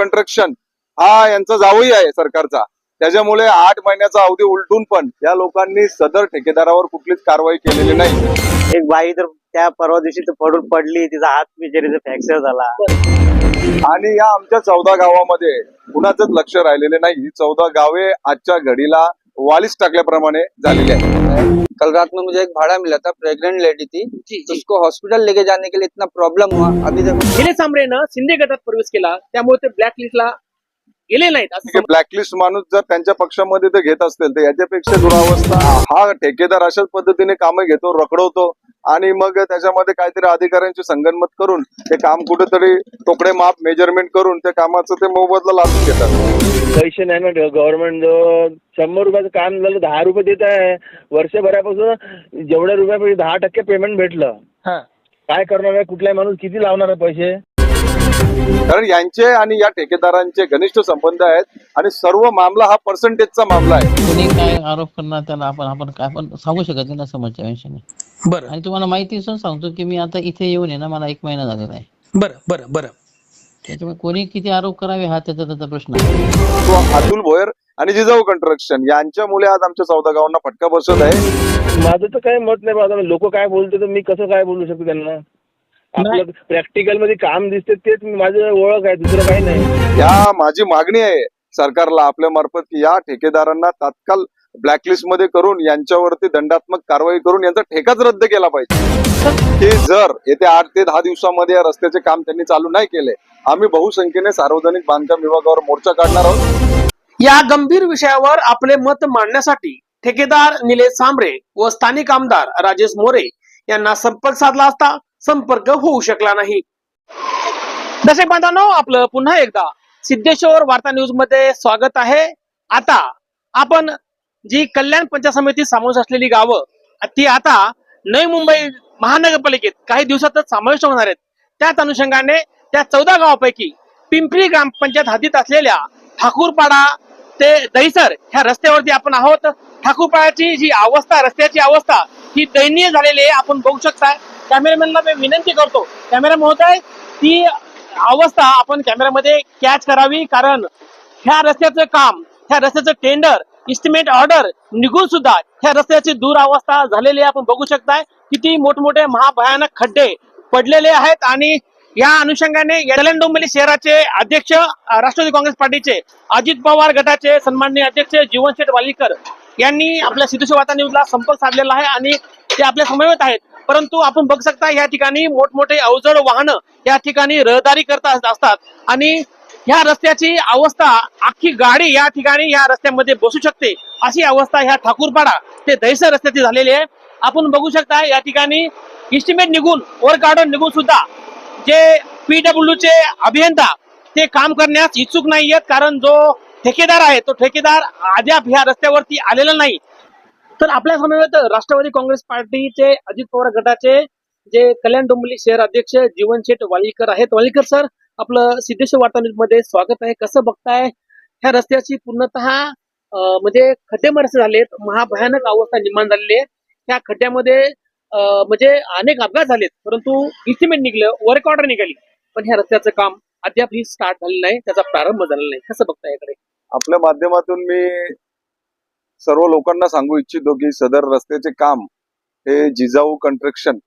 Construction हा यांचा जावई आहे सरकारचा. त्याच्यामुळे आठ महिन्याचा अवधी उलटून पण या लोकांनी सदर ठेकेदारावर कुठलीच कारवाई केलेली नाही. एक बाई तर त्या परवा दिवशी तर पडून पडली तिचा हात बिचारीचा फ्रॅक्चर झाला. आणि या आमच्या चौदा गावामध्ये कुणाचंच लक्ष राहिलेले नाही. ही चौदा गावे आजच्या घडीला वालीस टाकल्याप्रमाणे झालेली आहे. कल रात में मुझे एक भाड़ा मिला था प्रेग्नेंट लेडी थी। तो उसको हॉस्पिटल लेके जाने के लिए इतना प्रॉब्लम हुआ। अभी देखो निलेश सांबरेनं शिंदे गटात प्रवेश केला त्यामुळे ते ब्लॅक लिस्टला गेले नाहीत असं ब्लॅकलिस्ट माणूस जर त्यांच्या पक्षामध्ये ते घेत असतील तर याच्यापेक्षा दुरावस्था हा ठेकेदार अशाच पद्धतीने कामं घेतो रखडवतो. आणि मग त्याच्यामध्ये काहीतरी अधिकाऱ्यांची संगनमत करून ते काम कुठेतरी तोकडे माप मेजरमेंट करून त्या कामाचं ते मोबदला लादून घेतात. पैसे नाही ना गव्हर्नमेंट शंभर रुपयाचं काम झालं दहा रुपये देत आहे. वर्षभरापासून जेवढ्या रुपयापैकी दहा टक्के पेमेंट भेटलं. हा. काय करणार आहे? कुठलाही माणूस किती लावणार आहे पैसे? कारण यांचे आणि या ठेकेदारांचे घनिष्ठ संबंध आहेत आणि सर्व मामला हा पर्सेंटेजचा मामला आहे. कोणी काय आरोप करणार त्याला आपण आपण काय पण सांगू शकत नाही ना समोरच्या विषयाने बरं. आणि तुम्हाला माहिती असून सांगतो की मी आता इथे येऊन आहे ना मला एक महिना झालेला आहे. बरं बरं बरं. त्याच्यामुळे कोणी किती आरोप करावे हा त्याचा त्याचा प्रश्न आहे. अतुल भोयर आणि जिजाऊ कंस्ट्रक्शन यांच्यामुळे आज आमच्या चौदा गावांना फटका बसत आहे. माझं तर काही मत नाही आता लोक काय बोलते तर मी कसं काय बोलू शकतो त्यांना? आपलं प्रॅक्टिकलमध्ये काम दिसते तेच माझं ओळख आहे दुसरं काही नाही. या माझी मागणी आहे सरकारला आपल्या मार्फत की या ठेकेदारांना तात्काळ ब्लॅकलिस्टमध्ये करून यांच्यावरती दंडात्मक कारवाई करून यांचा ठेकाच रद्द केला पाहिजे. की जर येत्या आठ ते दहा दिवसामध्ये या रस्त्याचे काम त्यांनी चालू नाही केले आम्ही बहुसंख्येने सार्वजनिक बांधकाम विभागावर मोर्चा काढणार आहोत. या गंभीर विषयावर आपले मत मांडण्यासाठी ठेकेदार निलेश सांबरे व स्थानिक आमदार राजेश मोरे यांना संपर्क साधला असता संपर्क होऊ शकला नाही. दर्शक बांधवांनो आपलं पुन्हा एकदा सिद्धेश्वर वार्ता न्यूजमध्ये स्वागत आहे. आता आपण जी कल्याण पंचायत समिती समावेश असलेली गावं ती आता नवी मुंबई महानगरपालिकेत काही दिवसातच समाविष्ट होणार आहेत. त्याच अनुषंगाने त्या चौदा गावापैकी पिंपरी ग्रामपंचायत हद्दीत असलेल्या ठाकूरपाडा ते दहिसर ह्या रस्त्यावरती आपण आहोत. ठाकूरपाड्याची जी अवस्था रस्त्याची अवस्था ही दयनीय झालेली आहे. आपण बघू शकता कॅमेरामॅनला मी विनंती करतो. कॅमेरा महोदय ती अवस्था आपण कॅमेऱ्यामध्ये कॅच करावी कारण ह्या रस्त्याचं काम ह्या रस्त्याचं टेंडर इस्टिमेट ऑर्डर निघून सुद्धा ह्या रस्त्याची दुरावस्था झालेली आहे आपण बघू शकताय. किती मोठमोठे महाभयानक खड्डे पडलेले आहेत आणि या अनुषंगाने कल्याण डोंबिवली शहराचे अध्यक्ष राष्ट्रवादी काँग्रेस पार्टीचे अजित पवार गटाचे सन्माननीय अध्यक्ष जीवनशेठ वालीकर यांनी आपल्या सिद्धुशिवाता न्यूजला संपर्क साधलेला आहे आणि ते आपल्या समवेत आहेत. परंतु आपण बघ शकता या ठिकाणी मोठमोठे अवजड वाहनं या ठिकाणी रहदारी करत असतात. आणि ह्या रस्त्याची अवस्था अख्खी गाडी या ठिकाणी या रस्त्यामध्ये बसू शकते. अशी अवस्था ह्या ठाकूरपाडा ते दहिसर रस्त्याची झालेली आहे. आपण बघू शकता या ठिकाणी इस्टिमेट निघून वर गार्डन निघून सुद्धा जे पीडब्ल्यू चे अभियंता ते काम करण्यास इच्छुक नाही आहेत कारण जो ठेकेदार आहे तो ठेकेदार अद्याप ह्या रस्त्यावरती आलेला नाही. तर आपल्या समवेत राष्ट्रवादी काँग्रेस पार्टीचे अजित पवार गटाचे जे कल्याण डोंबिवली शहर अध्यक्ष जीवन शेठ वालीकर आहेत. वालीकर सर आपलं सिद्धेश्वर वार्ता मध्ये स्वागत आहे. कसं बघताय? ह्या रस्त्याची पूर्णतः म्हणजे खड्डेमय रस्ते झालेत. महाभयानक अवस्था निर्माण झालेली आहे. त्या खड्ड्यामध्ये म्हणजे अनेक अपघात झालेत. परंतु इस्टिमेट निघलं वर्क ऑर्डर निघाली. पण ह्या रस्त्याचं काम अद्याप ही स्टार्ट झालेलं नाही. त्याचा प्रारंभ झालेला नाही. कसं बघताय याकडे? आपल्या माध्यमातून मी सर्व लोकांना सांगू इच्छितो की सदर रस्त्याचे काम हे Jijau construction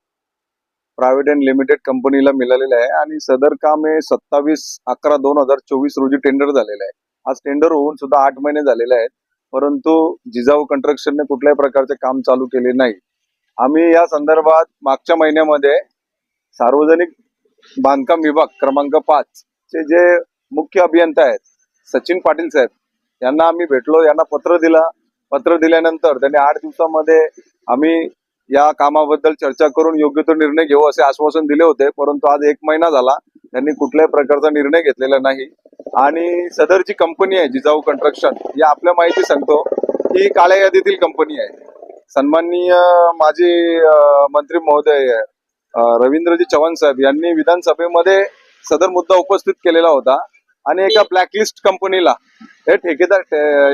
private and limited कंपनीला मिळालेलं आहे आणि सदर काम हे सत्तावीस अकरा दोन हजार चोवीस रोजी टेंडर झालेलं आहे. आज टेंडर होऊन सुद्धा आठ महिने झालेले आहेत परंतु जिजाऊ कन्स्ट्रक्शनने कुठल्याही प्रकारचे काम चालू केले नाही. आम्ही या संदर्भात मागच्या महिन्यामध्ये सार्वजनिक बांधकाम विभाग क्रमांक पाच चे जे मुख्य अभियंता आहेत सचिन पाटील साहेब यांना आम्ही भेटलो यांना पत्र दिला पत्र दिल्यानंतर त्यांनी आठ दिवसामध्ये आम्ही या कामाबद्दल चर्चा करून योग्य तो निर्णय घेऊ असे आश्वासन दिले होते परंतु आज एक महिना झाला त्यांनी कुठल्याही प्रकारचा निर्णय घेतलेला नाही. आणि सदरची कंपनी आहे जिजाऊ कंस्ट्रक्शन या आपल्या माहिती सांगतो ही काळ्या यादीतील कंपनी आहे. सन्माननीय माजी मंत्री महोदय रवींद्रजी चव्हाण साहेब यांनी विधानसभेमध्ये सदर मुद्दा उपस्थित केलेला होता आणि एका ब्लॅकलिस्ट कंपनीला हे ठेकेदार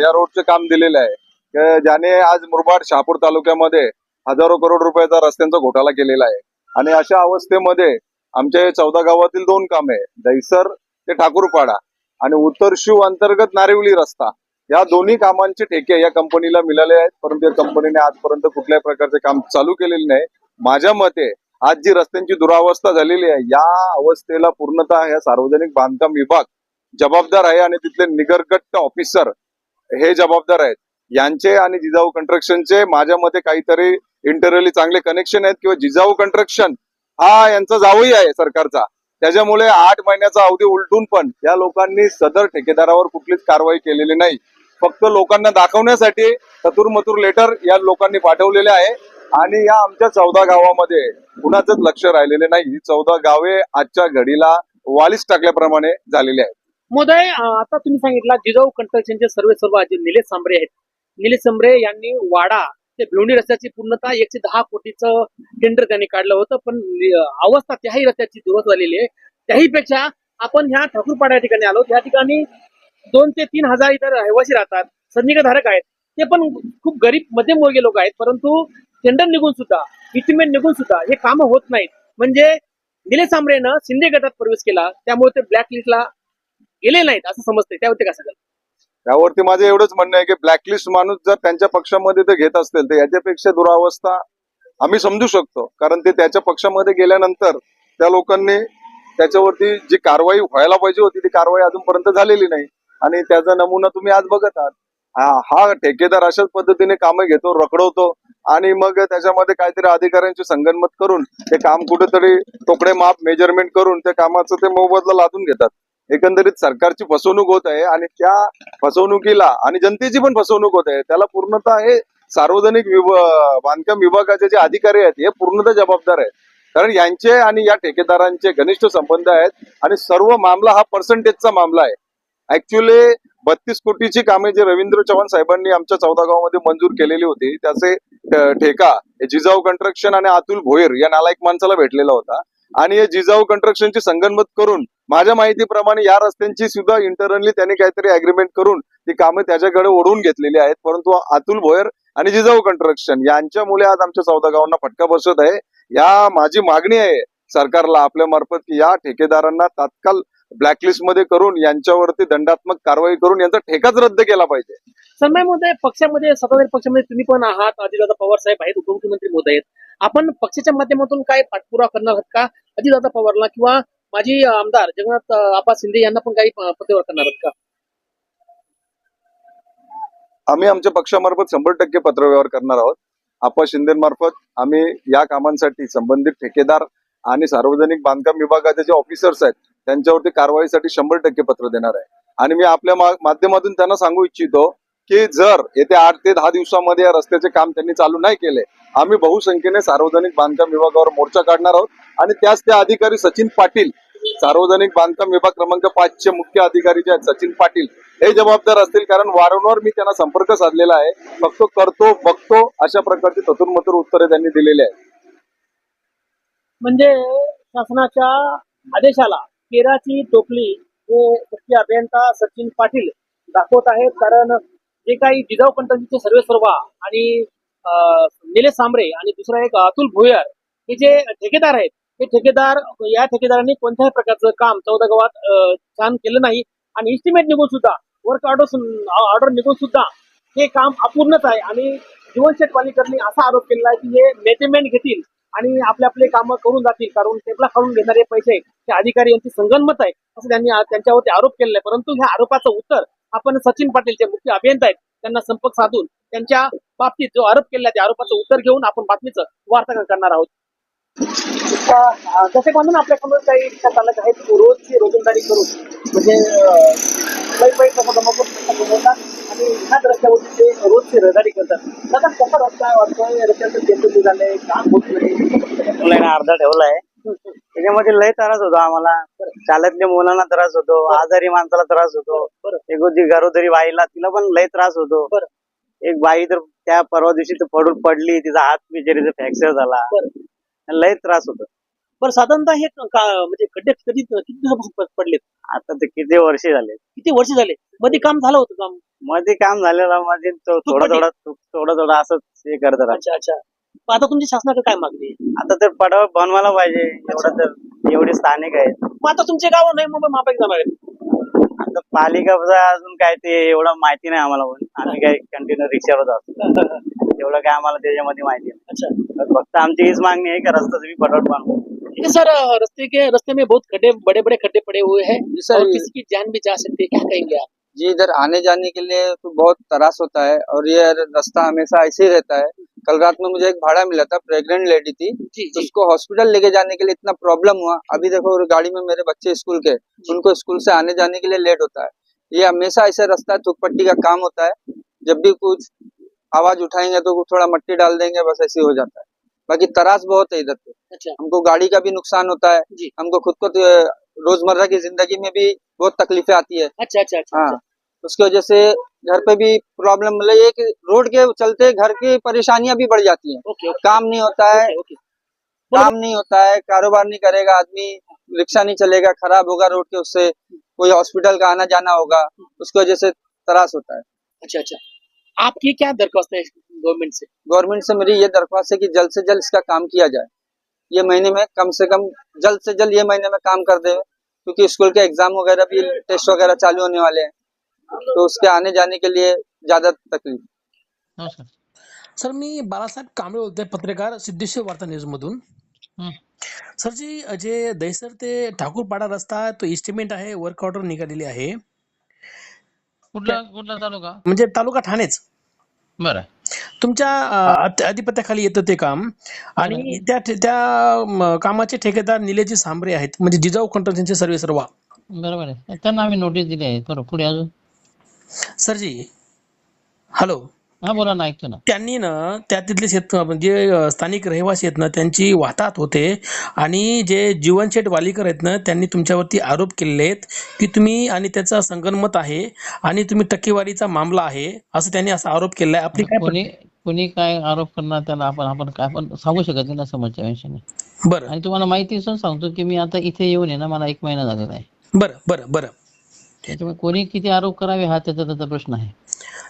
या रोडचं काम दिलेलं आहे. ज्याने आज मुरबाड शहापूर तालुक्यामध्ये हजारो करोड रुपयाचा रस्त्यांचा घोटाळा केलेला आहे. आणि अशा अवस्थेमध्ये आमच्या चौदा गावातील दोन कामे दहिसर ते ठाकूरपाडा आणि उत्तर शिव अंतर्गत नारिवली रस्ता या दोन्ही कामांचे ठेके या कंपनीला मिळाले आहेत. परंतु या कंपनीने आजपर्यंत कुठल्याही प्रकारचे काम चालू केलेले नाही. माझ्या मते आज जी रस्त्यांची दुरावस्था झालेली आहे या अवस्थेला पूर्णतः या सार्वजनिक बांधकाम विभाग जबाबदार आहे आणि तिथले निगरगट्ट ऑफिसर हे जबाबदार आहेत. यांचे आणि जिजाऊ कन्स्ट्रक्शनचे माझ्या मते काहीतरी इंटरनली चांगले कनेक्शन आहेत किंवा जिजाऊ कन्स्ट्रक्शन हा यांचा जावही आहे सरकारचा. त्याच्यामुळे आठ महिन्याचा अवधी उलटून पण या लोकांनी सदर ठेकेदारावर कुठलीच कारवाई केलेली नाही. फक्त लोकांना दाखवण्यासाठी ततुरमतुर लेटर या लोकांनी पाठवलेले आहे. आणि या आमच्या चौदा गावामध्ये कुणाचंच लक्ष राहिलेले नाही. ही चौदा गावे आजच्या घडीला वालीस टाकल्याप्रमाणे झालेली आहेत. मोदय आता तुम्ही सांगितलं जिजाऊ कन्स्ट्रक्शनचे सर्वे सर्व जे निलेश सांबरे आहेत. निलेश सांबरे यांनी वाडा ते भिवंडी रस्त्याची पूर्णतः एकशे दहा कोटीचं टेंडर त्यांनी काढलं होतं. पण अवस्था त्याही रस्त्याची दुरुस्त झालेली आहे. त्याही पेक्षा आपण ह्या ठाकूरपाडा या ठिकाणी आलो. त्या ठिकाणी दोन ते तीन हजार इतर रहिवासी राहतात. संधिकधारक आहेत. ते पण खूप गरीब मध्यमवर्गीय लोक आहेत. परंतु टेंडर निघून सुद्धा इस्टिमेट निघून सुद्धा हे कामं होत नाहीत. म्हणजे निलेश सांबरेनं शिंदे गटात प्रवेश केला. त्यामुळे ते ब्लॅक लिस्टला गेले नाहीत असं समजतंय. त्यावरती काय सांगाल? त्यावरती माझं एवढंच म्हणणं आहे की ब्लॅकलिस्ट माणूस जर त्यांच्या पक्षामध्ये ते घेत असतील तर याच्यापेक्षा दुरावस्था आम्ही समजू शकतो. कारण ते त्याच्या पक्षामध्ये गेल्यानंतर त्या लोकांनी त्याच्यावरती जी कारवाई व्हायला पाहिजे होती ती कारवाई अजूनपर्यंत झालेली नाही. आणि त्याचा नमुना तुम्ही आज बघत आहात. हा- हा ठेकेदार अशाच पद्धतीने कामं घेतो रखडवतो आणि मग त्याच्यामध्ये काहीतरी अधिकाऱ्यांची संगनमत करून ते काम कुठेतरी तोकडे माप मेजरमेंट करून त्या कामाचं ते मोबदला लादून घेतात. एकंदरीत सरकारची फसवणूक होत आहे आणि त्या फसवणुकीला आणि जनतेची पण फसवणूक होत आहे. त्याला पूर्णतः हे सार्वजनिक बांधकाम विभागाचे जे अधिकारी आहेत हे पूर्णतः जबाबदार आहेत. कारण यांचे आणि या ठेकेदारांचे घनिष्ठ संबंध आहेत आणि सर्व मामला हा पर्सेंटेजचा मामला आहे. ऍक्च्युली बत्तीस कोटीची कामे जे रवींद्र चव्हाण साहेबांनी आमच्या चौदा गावामध्ये मंजूर केलेली होती त्याचे ठेका हे जिजाऊ कंस्ट्रक्शन आणि अतुल भोईर या नालायक माणसाला भेटलेला होता. आणि हे जिजाऊ कन्स्ट्रक्शनची संगनमत करून माझ्या माहितीप्रमाणे या रस्त्यांची सुद्धा इंटरनली त्यांनी काहीतरी अग्रीमेंट करून ती कामं त्याच्याकडे ओढून घेतलेली आहेत. परंतु अतुल भोयर आणि जिजाऊ कन्स्ट्रक्शन यांच्यामुळे आज आमच्या चौदा गावांना फटका बसत आहे. या माझी मागणी आहे सरकारला आपल्या मार्फत की या ठेकेदारांना तात्काळ ब्लॅकलिस्टमध्ये करून यांच्यावरती दंडात्मक कारवाई करून यांचा ठेकाच रद्द केला पाहिजे. सन्माय मोदय पक्षामध्ये सत्ताधारी पक्षामध्ये तुम्ही पण आहात. अजितदादा पवार साहेब आहेत उपमुख्यमंत्री मोदय आहेत. आपण पक्षाच्या माध्यमातून काय पाठपुरावा करणार आहात का? अजितदादा पवारला किंवा माजी आमदार जगन्नाथ आपा शिंदे यांना पण काही पत्रव्यवहार करणार आहात का? आम्ही आमच्या पक्षामार्फत शंभर टक्के पत्रव्यवहार करणार आहोत. आपा शिंदेमार्फत आम्ही या कामांसाठी संबंधित ठेकेदार आणि सार्वजनिक बांधकाम विभागाचे जे ऑफिसर्स आहेत त्यांच्यावरती कारवाईसाठी शंभर टक्के पत्र देणार आहे. आणि मी आपल्या माध्यमातून त्यांना सांगू इच्छितो की जर येत्या आठ ते दहा दिवसामध्ये या रस्त्याचे काम त्यांनी चालू नाही केले आम्ही बहुसंख्येने सार्वजनिक बांधकाम विभागावर मोर्चा काढणार आहोत. आणि त्याच त्या अधिकारी सचिन पाटील सार्वजनिक बांधकाम विभाग क्रमांक पाचचे मुख्य अधिकारी जे आहेत सचिन पाटील हे जबाबदार असतील. कारण वारंवार मी त्यांना संपर्क साधलेला आहे. फक्त करतो बघतो अशा प्रकारची ततुरमतुर उत्तरे त्यांनी दिलेली आहेत. म्हणजे शासनाच्या आदेशाला केराची टोपली हे मुख्य अभियंता सचिन पाटील दाखवत आहेत. कारण जे काही जिजाऊ कंटनचे सर्वे सर्वा आणि निलेश सांबरे आणि दुसरा एक अतुल भुयार हे जे ठेकेदार आहेत हे ठेकेदार या ठेकेदारांनी कोणत्याही प्रकारचं काम चौदा गावात छान केलं नाही. आणि इस्टिमेट निघून सुद्धा वर्क ऑर्डर ऑर्डर निघून सुद्धा हे काम अपूर्णच आहे. आणि जीवनशेठ पालिकरनी असा आरोप केलेला आहे की हे मेजरमेंट घेतील आणि आपले आपले कामं करून जातील कारण टेबला खाऊन घेणारे पैसे ते अधिकारी यांची संगनमत आहे असं त्यांनी त्यांच्यावरती आरोप केलेला आहे. परंतु ह्या आरोपाचं उत्तर आपण सचिन पाटील जे मुख्य अभियंता आहेत त्यांना संपर्क साधून त्यांच्या बाबतीत जो आरोप केला त्या आरोपाचं उत्तर घेऊन आपण बातमीचं वार्तांकन करणार आहोत. जसे म्हणून आपल्याकडून काही चालक आहेत? रोजची रोजंदारी करून म्हणजे आणि ह्याच रस्त्यावरती ते रोजची रहदारी करतात. आता कसा रस्ता वाटतोय? रस्त्याचं केंद्र झालंय काम होत नाही. अर्धा ठेवलाय. त्याच्यामध्ये लय त्रास होतो आम्हाला. शाळेतल्या मुलांना त्रास होतो आजारी माणसाला त्रास होतो. एक गरोदरी बाईला तिला पण लय त्रास होतो. एक बाई तर त्या परवा दिवशी तर पडून पडली तिचा हात बिचारीचा फ्रॅक्चर झाला. लय त्रास होतो. बरं साधारणतः हे म्हणजे खड्डे कधी किती दिवसापासून प- पडलेत? आता ते किती वर्ष झाले. किती वर्ष झाले? मध्ये काम झालं होतं काममध्ये काम झालेलं मध्ये थोडं पडली. थोडं थोडं थोडं असंच हे करत राहत. अच्छा अच्छा. आता तुमची शासनाकडे काय मागणी आहे? आता तर पडाव बनवायला पाहिजे एवढं तर एवढे स्थानिक आहेत. मग आता तुमचे गाव नाही मुंबई महापालिका जाणार आता पालिकाचा अजून काय ते एवढं माहिती नाही आम्हाला पण. आम्ही काय कंटिन्यू रिक्षावर जातो. एवढं काय आम्हाला त्याच्यामध्ये माहिती नाही. फक्त आमची हीच मागणी आहे की रस्ता तुम्ही फटाफट बनवा. ठीक है सर रास्ते के रास्ते में बहुत खड्डे बड़े बड़े खड्डे पड़े हुए हैं। जी सर और किसी की जान भी जा सकती है? क्या कहेंगे आप? जी इधर आने जाने के लिए तो बहुत त्रास होता है और ये रास्ता हमेशा ऐसे ही रहता है। कल रात में मुझे एक भाड़ा मिला था प्रेग्नेंट लेडी थी। जी तो उसको हॉस्पिटल लेके जाने के लिए इतना प्रॉब्लम हुआ। अभी देखो गाड़ी में मेरे बच्चे स्कूल के उनको स्कूल से आने जाने के लिए लेट होता है। ये हमेशा ऐसा रास्ता है थुकपट्टी का काम होता है। जब भी कुछ आवाज़ उठाएँगे तो थोड़ा मट्टी डाल देंगे बस ऐसे ही जाता है। बाकी तरास बहुत है इधर पे। अच्छा। हमको गाड़ी का भी नुकसान होता है। हमको खुद को तो, रोज़मर्रा की ज़िंदगी में भी बहुत तकलीफें आती है। अच्छा अच्छा अच्छा हाँ। उसकी वजह से घर पे भी प्रॉब्लम मतलब ये कि रोड के चलते घर की परेशानियाँ भी बढ़ जाती हैं। ओके ओके काम नहीं होता है। ओके काम नहीं होता है कारोबार नहीं करेगा आदमी रिक्शा नहीं चलेगा खराब होगा रोड के उससे कोई हॉस्पिटल का आना जाना होगा उसकी वजह से त्रास होता है। अच्छा अच्छा. आपकी क्या दरख्वास्त है गवर्नमेंट से? गवर्नमेंट से मेरी ये दरख्वास्त है कि जल्द से जल्द इसका काम किया जाए। ये महीने में कम से कम जल्द से जल्द ये महीने में काम कर दे क्योंकि स्कूल के एग्ज़ाम वगैरह भी टेस्ट वगैरह चालू होने वाले हैं। तो उसके आने जाने के लिए ज्यादा तकलीफ। नमस्कार। सर मी बाळासाहेब कांबळे बोलतोय पत्रकार सिद्धेश्वर वार्ता न्यूज मधून. सर जी जे दहिसर ते ठाकूरपाडा रस्ता तो इस्टिमेट आहे वर्क ऑर्डर निघालेली आहे. कुठला कुठला तालुका? म्हणजे तालुका ठाणेच. बरं. तुमच्या अधिपत्याखाली येतं ते काम. आणि त्या त्या कामाचे ठेकेदार निलेजी सांबरे आहेत. म्हणजे जिजाऊ कंट्रोलचे सर्वे सर्वा बरोबर आहे. त्यांना आम्ही नोटीस दिली आहे. बरं पुढे अजून? Sir ji hello. हा बोला ना ऐकतो ना. त्यांनी ना त्या तिथले शेत जे स्थानिक रहिवासी आहेत ना त्यांची वाहतात होते आणि जे जीवनशेठ वालीकर आहेत ना त्यांनी तुमच्यावरती आरोप केलेले आहेत की तुम्ही आणि त्याचा संगनमत आहे आणि तुम्ही टक्केवारीचा मामला आहे असं त्यांनी असा आरोप केला आहे आपली काय कोणी कोणी काय आरोप करणार त्याला आपण आपण काय पण सांगू शकत नाही ना समोरच्या माणसाने बरं. आणि तुम्हाला माहिती असून सांगतो की मी आता इथे येऊन आहे ना मला एक महिना झालेला आहे. बरं बरं बरं. त्याच्यामुळे कोणी किती आरोप करावे हा त्याचा त्याचा प्रश्न आहे.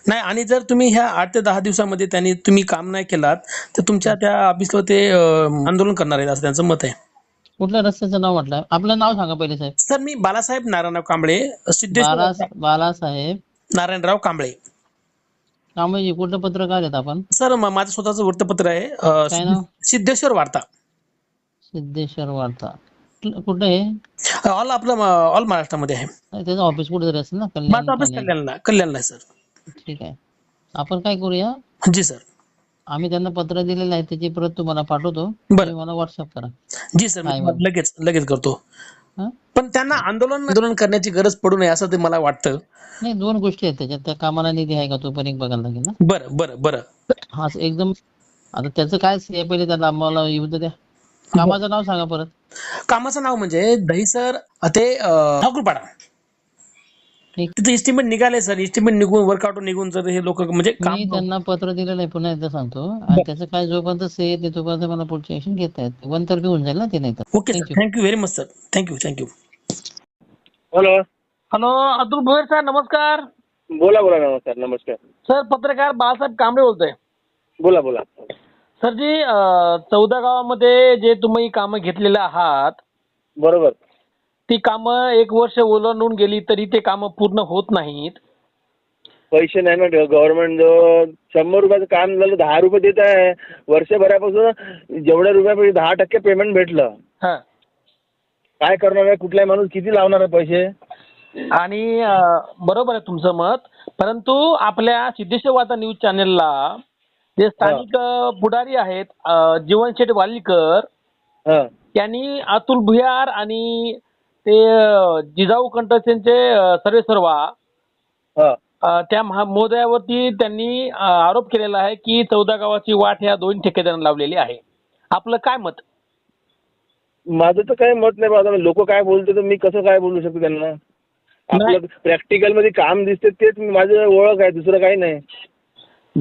नाही आणि जर तुम्ही ह्या आठ ते दहा दिवसामध्ये त्यांनी तुम्ही काम नाही केलात तर तुमच्या त्या ऑफिसला ते अं, आंदोलन करणार आहेत असं त्यांचं मत आहे. कुठल्या रस्त्याचं नाव म्हटलं? आपलं नाव सांगा पहिले साहेब. सर मी बालासाहेब नारायणराव कांबळे सिद्धेश्वर बाला बालासाहेब नारायणराव कांबळे. कांबळेजी कुठलं पत्रकार आहेत आपण? सर म- माझं स्वतःचं वृत्तपत्र आहे अं, काय नाव? सिद्धेश्वर वार्ता. सिद्धेश्वर वार्ता. कुठं आहे ऑल आपलं ऑल महाराष्ट्रामध्ये आहे. त्याचं ऑफिस कुठेतरी असेल ना कल्याण माझं ऑफिस ठाणे. कल्याणला कल्याणला आहे सर ठीक आहे. आपण काय करूया? जी सर आम्ही त्यांना पत्र दिलेलं आहे त्याची प्रत तुम्हाला पाठवतो. बरं. तुम्ही मला व्हॉट्सअप करा. जी सर मी काय तुम्हाला लगेच लगेच करतो. हं? पण त्यांना आंदोलन आंदोलन करण्याची गरज पडू नये असं ते मला वाटतं. नाही दोन गोष्टी आहेत त्याच्यात. त्या कामाला निधी आहे का तो पण एक बघायला लागेल ना? बरं बरं बरं. हा एकदम आता त्याचं काय आहे पहिले त्याला आम्हाला येऊ द्या. कामाचं नाव सांगा परत. कामाचं नाव म्हणजे दहीसर ते ठाकूरपाडा. ठीक. तिथे इस्टिमेट निघाले सर इस्टिमेट निघून वर्कआउट निघून जर हे लोक म्हणजे मी काम त्यांना पत्र दिलेलं आहे पुन्हा एकदा सांगतो. आणि त्याचं काय जोपर्यंत से येत नाही तोपर्यंत मला पुढची ऍक्शन घेता येत वन तर्फी होऊन जाईल ना ते नाही तर okay Thank sir you. Thank you very much sir thank you thank you hello hello Atul Bhoyar sir नमस्कार. बोला बोला नमस्कार नमस्कार. सर पत्रकार बाळासाहेब कांबळे बोलतोय. बोला बोला. सर जी चौदा गावामध्ये जे तुम्ही कामं घेतलेले आहात बरोबर. ती कामं एक वर्ष ओलांडून गेली तरी ते कामं पूर्ण होत नाहीत. पैसे नाही ना गव्हर्नमेंट शंभर रुपयाचं काम झालं दहा रुपये देत आहे. वर्षभरापासून जेवढ्या रुपयापैकी दहा टक्के पेमेंट भेटलं. हा. काय करणार आहे? कुठलाही माणूस किती लावणार आहे पैसे? आणि अं, बरोबर आहे तुमचं मत. परंतु आपल्या सिद्धेश्वर वार्ता न्यूज चॅनलला जे स्थानिक पुढारी आहेत जीवनशेठ वालीकर हां. त्यांनी अतुल भुयार आणि ते अं, जिजाऊ कंट्रक्शनचे सर्वे सर्वा हां. अं, त्या महा- महोदयावरती त्यांनी अं, आरोप केलेला आहे की चौदा गावाची वाट ह्या दोन ठेकेदारांनी लावलेली आहे. आपलं काय मत? माझं तर काही मत नाही बाबा लोक काय बोलते तर मी कसं काय बोलू शकतो त्यांना? आपलं प्रॅक्टिकलमध्ये काम दिसते तेच माझं ओळख आहे दुसरं काही नाही.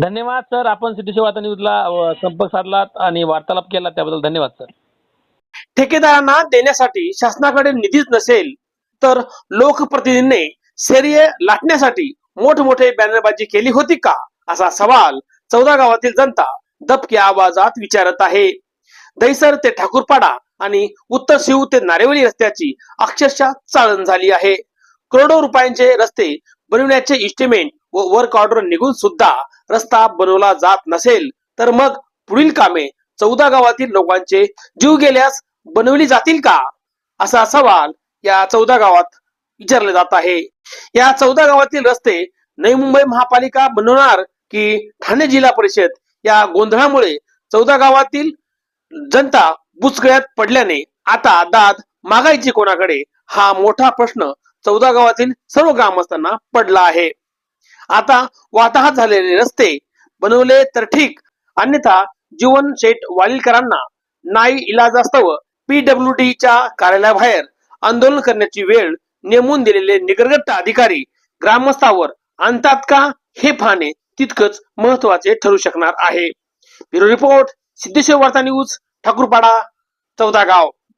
धन्यवाद सर. आपण सिद्धेश्वर वार्ता न्यूजला संपर्क साधलात आणि वार्तालाप केला त्याबद्दल धन्यवाद सर. ठेकेदारांना देण्यासाठी शासनाकडे निधीच नसेल तर लोकप्रतिनिधींनी शर्य लाटण्यासाठी मोठमोठे बॅनरबाजी केली होती का? असा सवाल चौदा गावातील जनता दबक्या आवाजात विचारत आहे. दहिसर ते ठाकूरपाडा आणि उत्तर शिव ते नारेवली रस्त्याची अक्षरशः चाळण झाली आहे. करोडो रुपयांचे रस्ते बनवण्याचे इस्टिमेट व वर्क ऑर्डर निघून सुद्धा रस्ता बनवला जात नसेल तर मग पुढील कामे चौदा गावातील लोकांचे जीव गेल्यास बनवली जातील का? असा सवाल या चौदा गावात विचारले जात आहे. या चौदा गावातील रस्ते नवी मुंबई महापालिका बनवणार की ठाणे जिल्हा परिषद? या गोंधळामुळे चौदा गावातील जनता बुचगळ्यात पडल्याने आता दाद मागायची कोणाकडे? हा मोठा प्रश्न चौदा गावातील सर्व ग्रामस्थांना पडला आहे. आता वाताहत झालेले रस्ते बनवले तर ठीक. अन्यथा जीवन शेठ वालीलकरांना नाही इलाजास्तव पीडब्ल्यू च्या कार्यालयाबाहेर आंदोलन करण्याची वेळ नेमून दिलेले निगरगट्ट अधिकारी ग्रामस्थावर आणतात का हे पाहणे तितकंच महत्त्वाचे ठरू शकणार आहे. ब्युरो रिपोर्ट सिद्धेश्वर वार्ता न्यूज ठाकूरपाडा चौदा गाव.